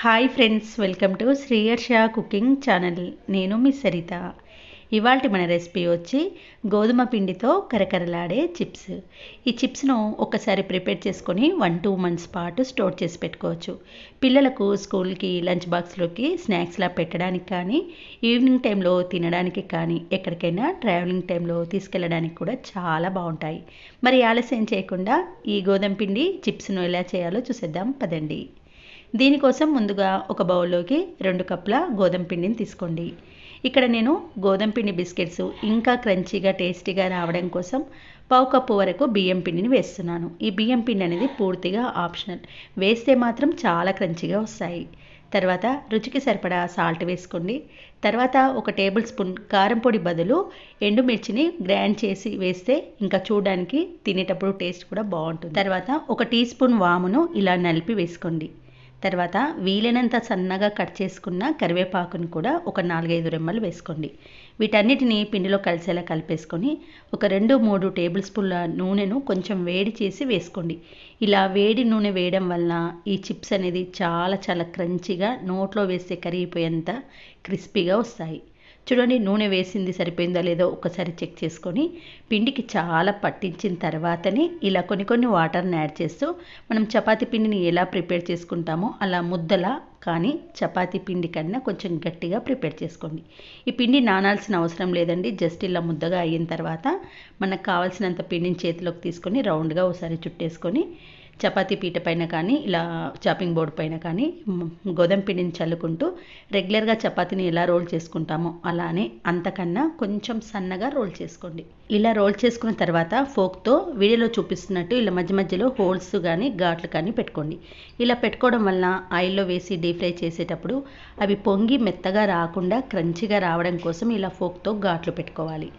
Hi friends welcome to Sriyarsha cooking channel నేను మీ సరిత. ఇవాళ మన రెసిపీ వచ్చి గోధుమ పిండితో కరకరలాడే చిప్స్. ఈ చిప్స్ను ఒక్కసారి ప్రిపేర్ చేసుకొని వన్ టూ మంత్స్ పాటు స్టోర్ చేసి పెట్టుకోవచ్చు. పిల్లలకు స్కూల్కి లంచ్ బాక్స్లోకి స్నాక్స్లా పెట్టడానికి కానీ ఈవినింగ్ టైంలో తినడానికి కానీ ఎక్కడికైనా ట్రావెలింగ్ టైంలో తీసుకెళ్ళడానికి కూడా చాలా బాగుంటాయి. మరి ఆలస్యం చేయకుండా ఈ గోధుమ పిండి చిప్స్ను ఎలా చేయాలో చూసేద్దాం పదండి. దీనికోసం ముందుగా ఒక బౌల్లోకి రెండు కప్పుల గోధుమ పిండిని తీసుకోండి. ఇక్కడ నేను గోధుమ పిండి బిస్కెట్స్ ఇంకా క్రంచీగా టేస్టీగా రావడం కోసం పావు కప్పు వరకు బియ్యం పిండిని వేస్తున్నాను. ఈ బియ్యం పిండి అనేది పూర్తిగా ఆప్షనల్. వేస్తే మాత్రం చాలా క్రంచీగా వస్తాయి. తర్వాత రుచికి సరిపడా సాల్ట్ వేసుకోండి. తర్వాత ఒక టేబుల్ స్పూన్ కారం పొడి బదులు ఎండుమిర్చిని గ్రైండ్ చేసి వేస్తే ఇంకా చూడడానికి తినేటప్పుడు టేస్ట్ కూడా బాగుంటుంది. తర్వాత ఒక టీ స్పూన్ వామును ఇలా నలిపి వేసుకోండి. తర్వాత వీలైనంత సన్నగా కట్ చేసుకున్న కరివేపాకును కూడా ఒక నాలుగైదు రెమ్మలు వేసుకోండి. వీటన్నిటిని పిండిలో కలిసేలా కలిపేసుకొని ఒక రెండు మూడు టేబుల్ స్పూన్ల నూనెను కొంచెం వేడి చేసి వేసుకోండి. ఇలా వేడి నూనె వేయడం వలన ఈ చిప్స్ అనేది చాలా చాలా క్రంచిగా నోట్లో వేస్తే కరిగిపోయేంత క్రిస్పీగా వస్తాయి. చూడండి నూనె వేసింది సరిపోయిందో లేదో ఒకసారి చెక్ చేసుకొని పిండికి చాలా పట్టించిన తర్వాతనే ఇలా కొన్ని కొన్ని వాటర్ని యాడ్ చేస్తూ మనం చపాతి పిండిని ఎలా ప్రిపేర్ చేసుకుంటామో అలా ముద్దలా కానీ చపాతీ పిండి కన్నా కొంచెం గట్టిగా ప్రిపేర్ చేసుకోండి. ఈ పిండి నానాల్సిన అవసరం లేదండి. జస్ట్ ఇలా ముద్దగా అయిన తర్వాత మనకు కావాల్సినంత పిండిని చేతిలోకి తీసుకొని రౌండ్గా ఒకసారి చుట్టేసుకొని చపాతీ పీట పైన కానీ ఇలా చాపింగ్ బోర్డు పైన కానీ గోధుమ పిండిని చల్లుకుంటూ రెగ్యులర్గా చపాతీని ఎలా రోల్ చేసుకుంటామో అలానే అంతకన్నా కొంచెం సన్నగా రోల్ చేసుకోండి. ఇలా రోల్ చేసుకున్న తర్వాత ఫోక్తో వీడియోలో చూపిస్తున్నట్టు ఇలా మధ్య మధ్యలో హోల్స్ కానీ ఘాట్లు కానీ పెట్టుకోండి. ఇలా పెట్టుకోవడం వలన ఆయిల్లో వేసి డీప్ ఫ్రై చేసేటప్పుడు అవి పొంగి మెత్తగా రాకుండా క్రంచిగా రావడం కోసం ఇలా ఫోక్తో ఘాట్లు పెట్టుకోవాలి.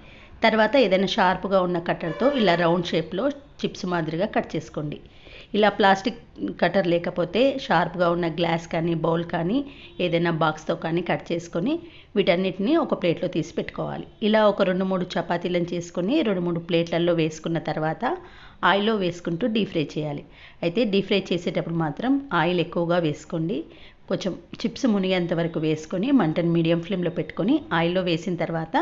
తర్వాత ఏదైనా షార్ప్గా ఉన్న కట్టర్తో ఇలా రౌండ్ షేప్లో చిప్స్ మాదిరిగా కట్ చేసుకోండి. ఇలా ప్లాస్టిక్ కటర్ లేకపోతే షార్ప్గా ఉన్న గ్లాస్ కానీ బౌల్ కానీ ఏదైనా బాక్స్తో కానీ కట్ చేసుకొని వీటన్నిటిని ఒక ప్లేట్లో తీసి పెట్టుకోవాలి. ఇలా ఒక రెండు మూడు చపాతీలను చేసుకొని రెండు మూడు ప్లేట్లలో వేసుకున్న తర్వాత ఆయిల్లో వేసుకుంటూ డీప్ ఫ్రై చేయాలి. అయితే డీప్ ఫ్రై చేసేటప్పుడు మాత్రం ఆయిల్ ఎక్కువగా వేసుకోండి. కొంచెం చిప్స్ మునిగేంత వరకు వేసుకొని మంటను మీడియం ఫ్లేమ్లో పెట్టుకొని ఆయిల్లో వేసిన తర్వాత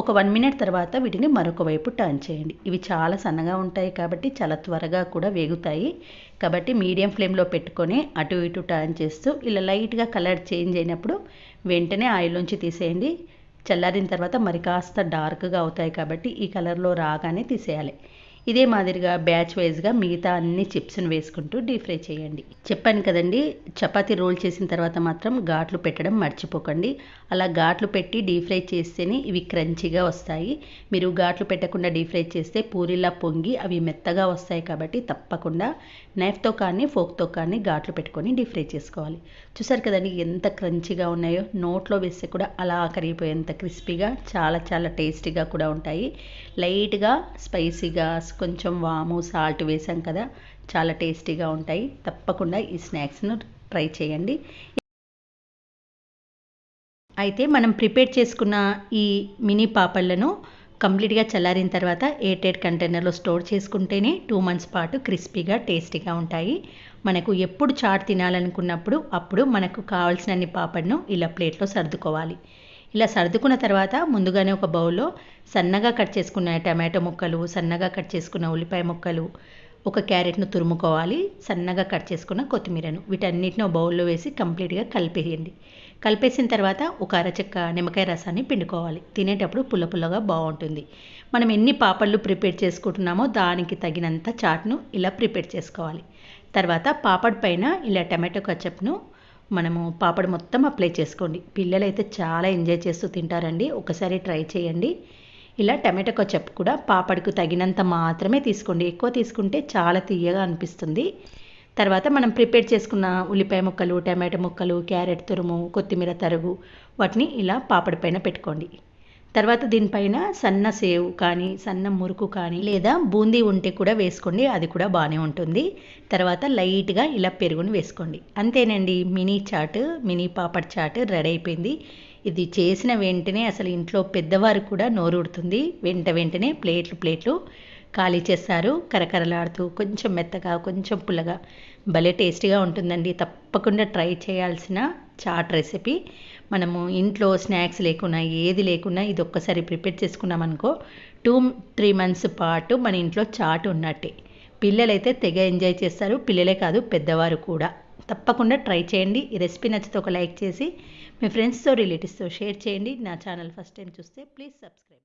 ఒక వన్ మినిట్ తర్వాత వీటిని మరొక వైపు టర్న్ చేయండి. ఇవి చాలా సన్నగా ఉంటాయి కాబట్టి చాలా త్వరగా కూడా వేగుతాయి. కాబట్టి మీడియం ఫ్లేమ్లో పెట్టుకొని అటు ఇటు టర్న్ చేస్తూ ఇలా లైట్గా కలర్ చేంజ్ అయినప్పుడు వెంటనే ఆయిల్లోంచి తీసేయండి. చల్లారిన తర్వాత మరి కాస్త డార్క్గా అవుతాయి కాబట్టి ఈ కలర్లో రాగానే తీసేయాలి. ఇదే మాదిరిగా బ్యాచ్ వైజ్గా మిగతా అన్ని చిప్స్ని వేసుకుంటూ డీప్ ఫ్రై చేయండి. చెప్పాను కదండి చపాతీ రోల్ చేసిన తర్వాత మాత్రం ఘాట్లు పెట్టడం మర్చిపోకండి. అలా ఘాట్లు పెట్టి డీప్ ఫ్రై చేస్తేనే ఇవి క్రంచిగా వస్తాయి. మీరు ఘాట్లు పెట్టకుండా డీప్ ఫ్రై చేస్తే పూరిలా పొంగి అవి మెత్తగా వస్తాయి కాబట్టి తప్పకుండా నైఫ్తో కానీ ఫోక్తో కానీ ఘాట్లు పెట్టుకొని డీప్ ఫ్రై చేసుకోవాలి. చూసారు కదండి ఎంత క్రంచిగా ఉన్నాయో? నోట్లో వేస్తే కూడా అలా కరిగిపోయేంత క్రిస్పీగా చాలా చాలా టేస్టీగా కూడా ఉంటాయి. లైట్గా స్పైసీగా కొంచెం వాము సాల్ట్ వేసాం కదా చాలా టేస్టీగా ఉంటాయి. తప్పకుండా ఈ స్నాక్స్ను ట్రై చేయండి. అయితే మనం ప్రిపేర్ చేసుకున్న ఈ మినీ పాపళ్ళను కంప్లీట్గా చల్లారిన తర్వాత ఎయిటెడ్ కంటైనర్లో స్టోర్ చేసుకుంటేనే టూ మంత్స్ పాటు క్రిస్పీగా టేస్టీగా ఉంటాయి. మనకు ఎప్పుడు చాట్ తినాలనుకున్నప్పుడు అప్పుడు మనకు కావాల్సినన్ని పాపడ్ను ఇలా ప్లేట్లో సర్దుకోవాలి. ఇలా సర్దుకున్న తర్వాత ముందుగానే ఒక బౌల్లో సన్నగా కట్ చేసుకున్న టమాటో ముక్కలు సన్నగా కట్ చేసుకున్న ఉల్లిపాయ ముక్కలు ఒక క్యారెట్ను తురుముకోవాలి. సన్నగా కట్ చేసుకున్న కొత్తిమీరను వీటన్నిటిని బౌల్లో వేసి కంప్లీట్గా కలిపేయండి. కలిపేసిన తర్వాత ఒక అరచెక్క నిమ్మకాయ రసాన్ని పిండుకోవాలి. తినేటప్పుడు పుల్ల పుల్లగా బాగుంటుంది. మనం ఎన్ని పాపళ్ళు ప్రిపేర్ చేసుకుంటున్నామో దానికి తగినంత చాట్ను ఇలా ప్రిపేర్ చేసుకోవాలి. తర్వాత పాపడ్ పైన ఇలా టమాటో కచప్ను మనము పాపడ్ మొత్తం అప్లై చేసుకోండి. పిల్లలు అయితే చాలా ఎంజాయ్ చేస్తూ తింటారండి. ఒకసారి ట్రై చేయండి. ఇలా టమాటో కచప్ కూడా పాపడకు తగినంత మాత్రమే తీసుకోండి. ఎక్కువ తీసుకుంటే చాలా తీయగా అనిపిస్తుంది. తర్వాత మనం ప్రిపేర్ చేసుకున్న ఉల్లిపాయ ముక్కలు టమాటో ముక్కలు క్యారెట్ తురుము కొత్తిమీర తరుగు వాటిని ఇలా పాపడి పైన పెట్టుకోండి. తర్వాత దీనిపైన సన్న సేవ్ కానీ సన్న మురుకు కానీ లేదా బూందీ ఉంటే కూడా వేసుకోండి అది కూడా బాగానే ఉంటుంది. తర్వాత లైట్గా ఇలా పెరుగుని వేసుకోండి. అంతేనండి mini chaat mini papad chaat ready అయిపోయింది. ఇది చేసిన వెంటనే అసలు ఇంట్లో పెద్దవారు కూడా నోరుడుతుంది వెంట వెంటనే ప్లేట్లు ప్లేట్లు ఖాళీ చేస్తారు. కరకరలాడుతూ కొంచెం మెత్తగా కొంచెం పుల్లగా. భలే టేస్టీగా ఉంటుందండి. తప్పకుండా ట్రై చేయాల్సిన చాట్ రెసిపీ. మనము ఇంట్లో స్నాక్స్ లేకున్నా ఏది లేకున్నా ఇది ఒక్కసారి ప్రిపేర్ చేసుకున్నాం అనుకో టూ త్రీ మంత్స్ పాటు మన ఇంట్లో చాట్ ఉన్నట్టే. పిల్లలైతే తెగ ఎంజాయ్ చేస్తారు. పిల్లలే కాదు పెద్దవారు కూడా. తప్పకుండా ట్రై చేయండి. ఈ రెసిపీ నచ్చితే ఒక లైక్ చేసి మీ ఫ్రెండ్స్తో రిలేటివ్స్తో షేర్ చేయండి. నా ఛానల్ ఫస్ట్ టైం చూస్తే ప్లీజ్ సబ్స్క్రైబ్.